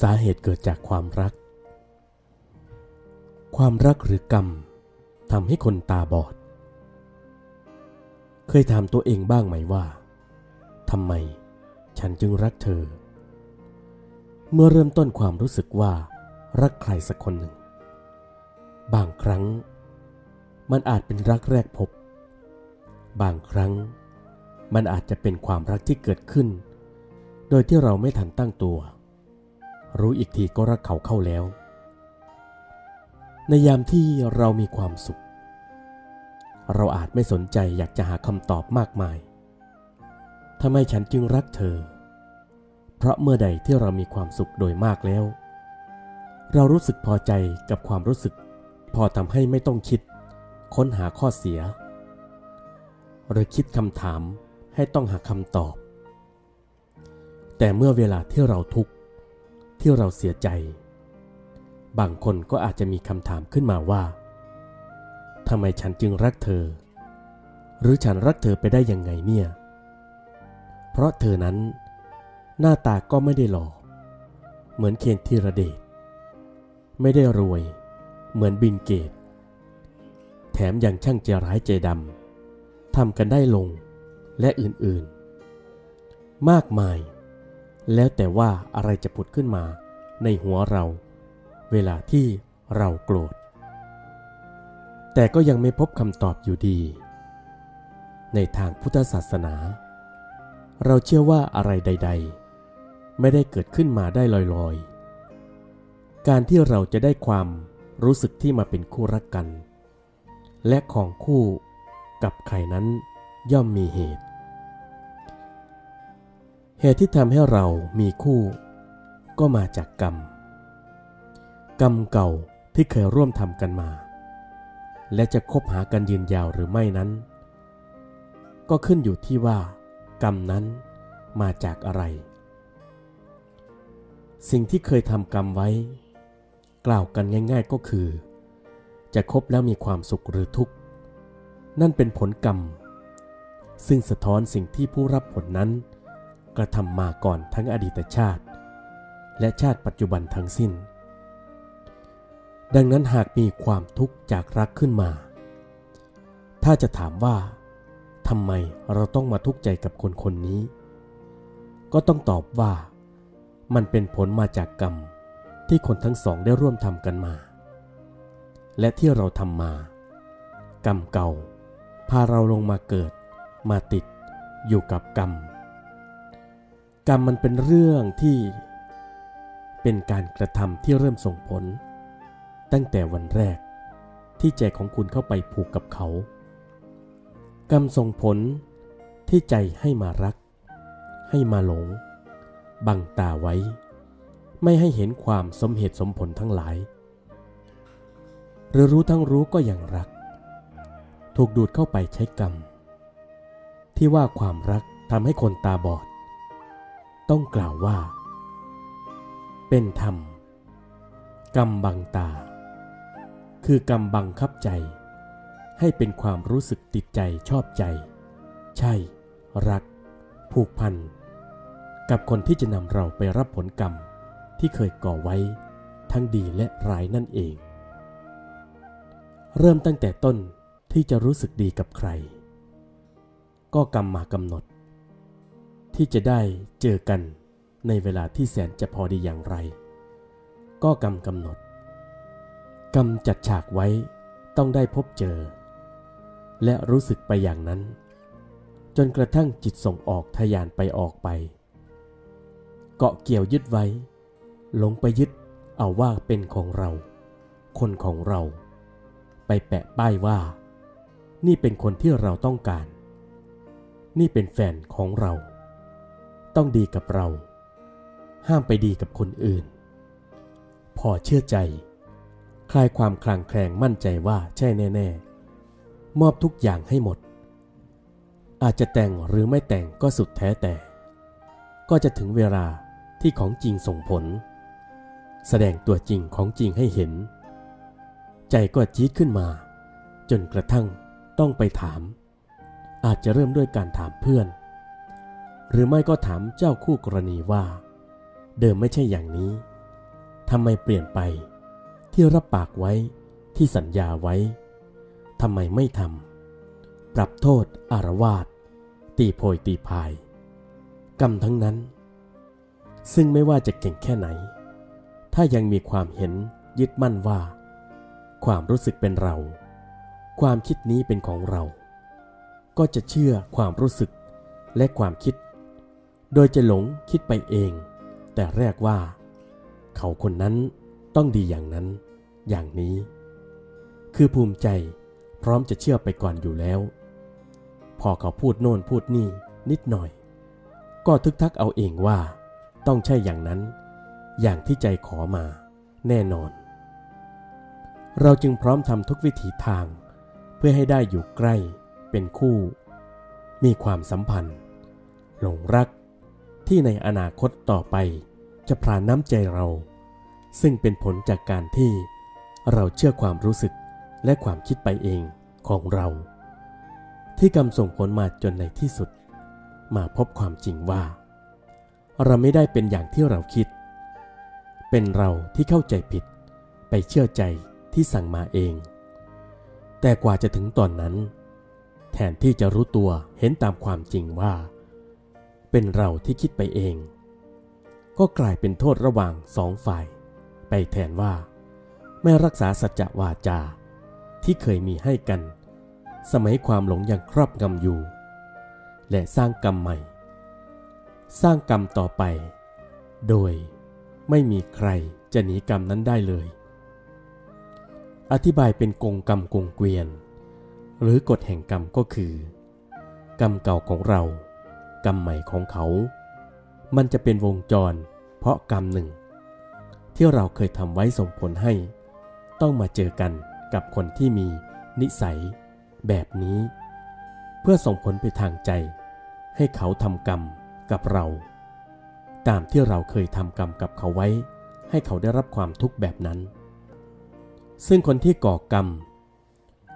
สาเหตุเกิดจากความรัก ความรักหรือกรรมทำให้คนตาบอด เคยถามตัวเองบ้างไหมว่าทำไมฉันจึงรักเธอ เมื่อเริ่มต้นความรู้สึกว่า รักใครสักคนหนึ่ง บางครั้ง มันอาจเป็นรักแรกพบ บางครั้ง มันอาจจะเป็นความรักที่เกิดขึ้น โดยที่เราไม่ทันตั้งตัว รู้อีกทีก็รักเขาเข้าแล้ว ในยามที่เรามีความสุข เราอาจไม่สนใจอยากจะหาคำตอบมากมายทำไมฉันจึงรักเธอ เพราะเมื่อใดที่เรามีความสุขโดยมากแล้ว เรารู้สึกพอใจกับความรู้สึก พอทำให้ไม่ต้องคิด ค้นหาข้อเสีย หรือคิดคำถามให้ต้องหาคำตอบ แต่เมื่อเวลาที่เราทุกข์ ที่เราเสียใจ บางคนก็อาจจะมีคำถามขึ้นมาว่าทำไมฉันจึงรักเธอ หรือฉันรักเธอไปได้ยังไงเนี่ย เพราะเธอนั้น หน้าตาก็ไม่ได้หล่อเหมือนเคนธีรเดชไม่ได้รวย เหมือนบินเกต แถมยังช่างใจร้ายใจดำทำกันได้ลงและอื่นๆ มากมาย แล้วแต่ว่าอะไรจะผุดขึ้นมาในหัวเรา เวลาที่เราโกรธ แต่ก็ยังไม่พบคำตอบอยู่ดี ในทางพุทธศาสนา เราเชื่อว่าอะไรใด ๆ ไม่ได้เกิดขึ้นมาได้ลอยๆ การที่เราจะได้ความรู้สึกที่มาเป็นคู่รักกัน และของคู่กับใครนั้นย่อมมีเหตุ เหตุที่ทำให้เรามีคู่ ก็มาจากกรรม กรรมเก่าที่เคยร่วมทำกันมา และจะคบหากันยืนยาวหรือไม่นั้น ก็ขึ้นอยู่ที่ว่า กรรมนั้นมาจากอะไร สิ่งที่เคยทำกรรมไว้ กล่าวกันง่าย ๆก็คือ จะคบแล้วมีความสุขหรือทุกข์ นั่นเป็นผลกรรม ซึ่งสะท้อนสิ่งที่ผู้รับผลนั้น กระทำมาก่อนทั้งอดีตชาติ และชาติปัจจุบันทั้งสิ้น ดังนั้นหากมีความทุกข์จากรักขึ้นมา ถ้าจะถามว่าทำไมเราต้องมาทุกข์ใจกับคนคนนี้ ก็ต้องตอบว่า มันเป็นผลมาจากกรรมที่คนทั้งสองได้ร่วมทำกันมา และที่เราทำมา กรรมเก่า พาเราลงมาเกิด มาติดอยู่กับกรรม กรรมมันเป็นเรื่องที่เป็นการกระทำที่เริ่มส่งผล ตั้งแต่วันแรกที่ใจของคุณเข้าไปผูกกับเขา กรรมส่งผลที่ใจให้มารัก ให้มาหลง บังตาไว้ ไม่ให้เห็นความสมเหตุสมผลทั้งหลาย หรือรู้ทั้งรู้ก็ยังรัก ถูกดูดเข้าไปใช้กรรม ที่ว่าความรักทำให้คนตาบอด ต้องกล่าวว่า เป็นธรรม กรรมบังตา คือกรรมบังคับใจ ให้เป็นความรู้สึกติดใจชอบใจ ใช่ รัก ผูกพัน กับคนที่จะนำเราไปรับผลกรรมที่เคยก่อไว้ ทั้งดีและร้ายนั่นเอง เริ่มตั้งแต่ต้นที่จะรู้สึกดีกับใคร ก็กรรมมากำหนด ที่จะได้เจอกันในเวลาที่แสนจะพอดีอย่างไร ก็กรรมกำหนด กรรมจัดฉากไว้ต้องได้พบเจอ และรู้สึกไปอย่างนั้น จนกระทั่งจิตส่งออกทยานไปออกไป เกาะเกี่ยวยึดไว้ หลงไปยึดเอาว่าเป็นของเรา คนของเรา ไปแปะป้ายว่า นี่เป็นคนที่เราต้องการ นี่เป็นแฟนของเรา ต้องดีกับเรา ห้ามไปดีกับคนอื่น พอเชื่อใจ คลายความคลางแคลงมั่นใจว่าใช่แน่ ๆ มอบทุกอย่างให้หมด อาจจะแต่งหรือไม่แต่งก็สุดแท้แต่ ก็จะถึงเวลาที่ของจริงส่งผล แสดงตัวจริงของจริงให้เห็น ใจก็จี๊ดขึ้นมา จนกระทั่งต้องไปถาม อาจจะเริ่มด้วยการถามเพื่อน หรือไม่ก็ถามเจ้าคู่กรณีว่า เดิมไม่ใช่อย่างนี้ทำไมเปลี่ยนไป ที่รับปากไว้ที่สัญญาไว้ทำไมไม่ทำปรับโทษอารวาสตีโพยตีพาย กรรมทั้งนั้น ซึ่งไม่ว่าจะเก่งแค่ไหน ถ้ายังมีความเห็นยึดมั่นว่า ความรู้สึกเป็นเรา ความคิดนี้เป็นของเรา ก็จะเชื่อความรู้สึกและความคิด โดยจะหลงคิดไปเอง แต่แรกว่า เขาคนนั้นต้องดีอย่างนั้น อย่างนี้ คือภูมิใจพร้อมจะเชื่อไปก่อนอยู่แล้ว พอเขาพูดโน่นพูดนี่นิดหน่อย ก็ทึกทักเอาเองว่า ต้องใช่อย่างนั้น อย่างที่ใจขอมา แน่นอน เราจึงพร้อมทำทุกวิถีทาง เพื่อให้ได้อยู่ใกล้เป็นคู่ มีความสัมพันธ์ หลงรัก ที่ในอนาคตต่อไป จะพรานน้ำใจเรา ซึ่งเป็นผลจากการที่เราเชื่อความรู้สึกและความคิดไปเองของเรา ที่กำส่งผลมาจนในที่สุด มาพบความจริงว่า เราไม่ได้เป็นอย่างที่เราคิด เป็นเราที่เข้าใจผิด ไปเชื่อใจที่สั่งมาเอง แต่กว่าจะถึงตอนนั้น แทนที่จะรู้ตัวเห็นตามความจริงว่า เป็นเราที่คิดไปเอง ก็กลายเป็นโทษระหว่างสองฝ่าย ไปแทนว่า ไม่รักษาสัจจวาจา ที่เคยมีให้กัน สมัยความหลงยังครอบงำอยู่ และสร้างกรรมใหม่ สร้างกรรมต่อไป โดยไม่มีใครจะหนีกรรมนั้นได้เลย อธิบายเป็นกงกรรมกงเกวียน หรือกฎแห่งกรรมก็คือ กรรมเก่าของเรา กรรมใหม่ของเขา มันจะเป็นวงจร เพราะกรรมหนึ่ง ที่เราเคยทำไว้ส่งผลให้ ต้องมาเจอกันกับคนที่มีนิสัย แบบนี้ เพื่อส่งผลไปทางใจ ให้เขาทำกรรมกับเรา ตามที่เราเคยทำกรรมกับเขาไว้ ให้เขาได้รับความทุกข์แบบนั้น ซึ่งคนที่ก่อกรรม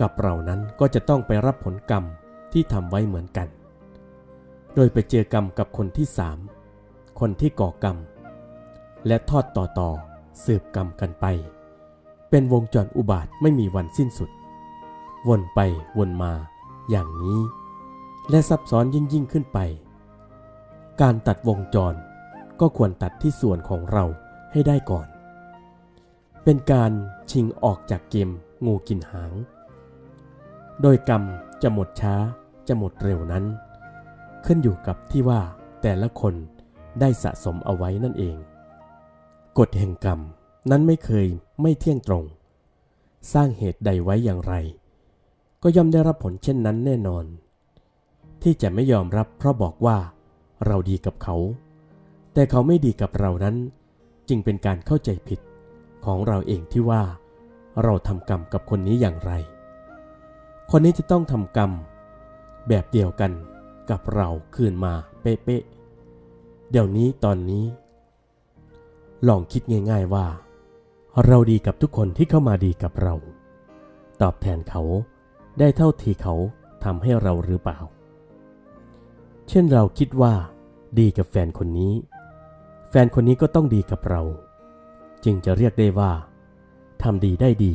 กับเรานั้นก็จะต้องไปรับผลกรรมที่ทำไว้เหมือนกัน โดยไปเจอกรรมกับคนที่สามคนที่ก่อกรรม และทอดต่อต่อสืบกรรมกันไป เป็นวงจรอุบาทไม่มีวันสิ้นสุด วนไปวนมาอย่างนี้ และซับซ้อนยิ่งยิ่งขึ้นไป การตัดวงจรก็ควรตัดที่ส่วนของเราให้ได้ก่อน เป็นการชิงออกจากเกมงูกินหาง โดยกรรมจะหมดช้าจะหมดเร็วนั้น ขึ้นอยู่กับที่ว่าแต่ละคนได้สะสมเอาไว้นั่นเอง กฎแห่งกรรมนั้นไม่เคยไม่เที่ยงตรง สร้างเหตุใดไว้อย่างไร ก็ย่อมได้รับผลเช่นนั้นแน่นอน ที่จะไม่ยอมรับเพราะบอกว่าเราดีกับเขา แต่เขาไม่ดีกับเรานั้น จึงเป็นการเข้าใจผิดของเราเองที่ว่า เราทำกรรมกับคนนี้อย่างไร คนนี้จะต้องทำกรรม แบบเดียวกัน กับเราคืนมาเป๊ะๆเดี๋ยวนี้ตอนนี้ ลองคิดง่าย ๆว่า เราดีกับทุกคนที่เข้ามาดีกับเรา ตอบแทนเขาได้เท่าที่เขาทำให้เราหรือเปล่า เช่นเราคิดว่า ดีกับแฟนคนนี้ แฟนคนนี้ก็ต้องดีกับเรา จึงจะเรียกได้ว่าทำดีได้ดี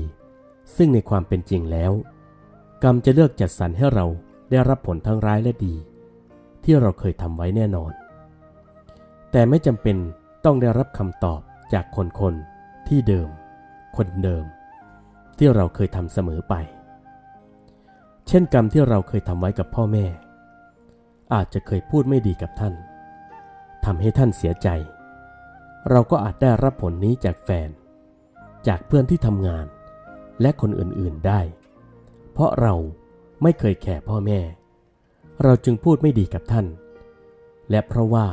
ซึ่งในความเป็นจริงแล้ว กรรมจะเลือกจัดสรรให้เราได้รับผลทั้งร้ายและดี ที่เราเคยทำไว้แน่นอน แต่ไม่จำเป็นต้องได้รับคำตอบจากคนคนที่เดิม คนเดิม ที่เราเคยทำเสมอไป เช่นกรรมที่เราเคยทำไว้กับพ่อแม่ อาจจะเคยพูดไม่ดีกับท่านทำให้ท่านเสียใจ เราก็อาจได้รับผลนี้จากแฟน จากเพื่อนที่ทำงาน และคนอื่นๆได้ เพราะเราไม่เคยแคร์พ่อแม่ เราจึงพูดไม่ดีกับท่าน และเพราะว่า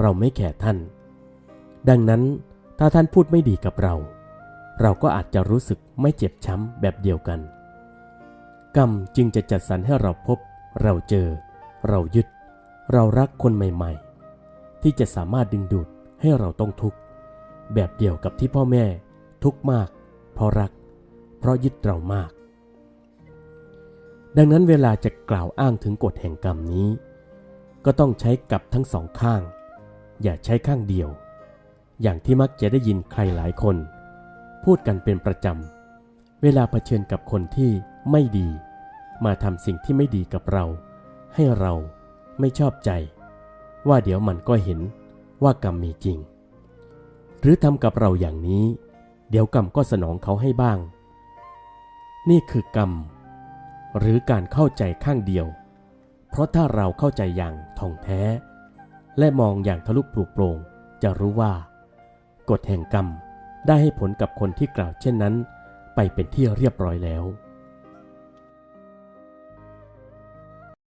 เราไม่แคร์ท่าน ดังนั้นถ้าท่านพูดไม่ดีกับเรา เราก็อาจจะรู้สึกไม่เจ็บช้ำแบบเดียวกัน กรรมจึงจะจัดสรรให้เราพบ เราเจอ เรายึด เรารักคนใหม่ ๆ ที่จะสามารถดึงดูดให้เราต้องทุกข์ แบบเดียวกับที่พ่อแม่ ทุกข์มาก เพราะรัก เพราะยึดเรามาก ดังนั้นเวลาจะกล่าวอ้างถึงกฎแห่งกรรมนี้ ก็ต้องใช้กับทั้งสองข้าง อย่าใช้ข้างเดียว อย่างที่มักจะได้ยินใครหลายคน พูดกันเป็นประจำ เวลาเผชิญกับคนที่ไม่ดี มาทำสิ่งที่ไม่ดีกับเรา ให้เราไม่ชอบใจ ว่าเดี๋ยวมันก็เห็นว่ากรรมมีจริง หรือทำกับเราอย่างนี้ เดี๋ยวกรรมก็สนองเขาให้บ้าง นี่คือกรรม หรือการเข้าใจข้างเดียว เพราะถ้าเราเข้าใจอย่างท่องแท้ และมองอย่างทะลุปลุกโปร่งจะรู้ว่า กฎแห่งกรรมได้ให้ผลกับคนที่กล่าวเช่นนั้น ไปเป็นที่เรียบร้อยแล้ว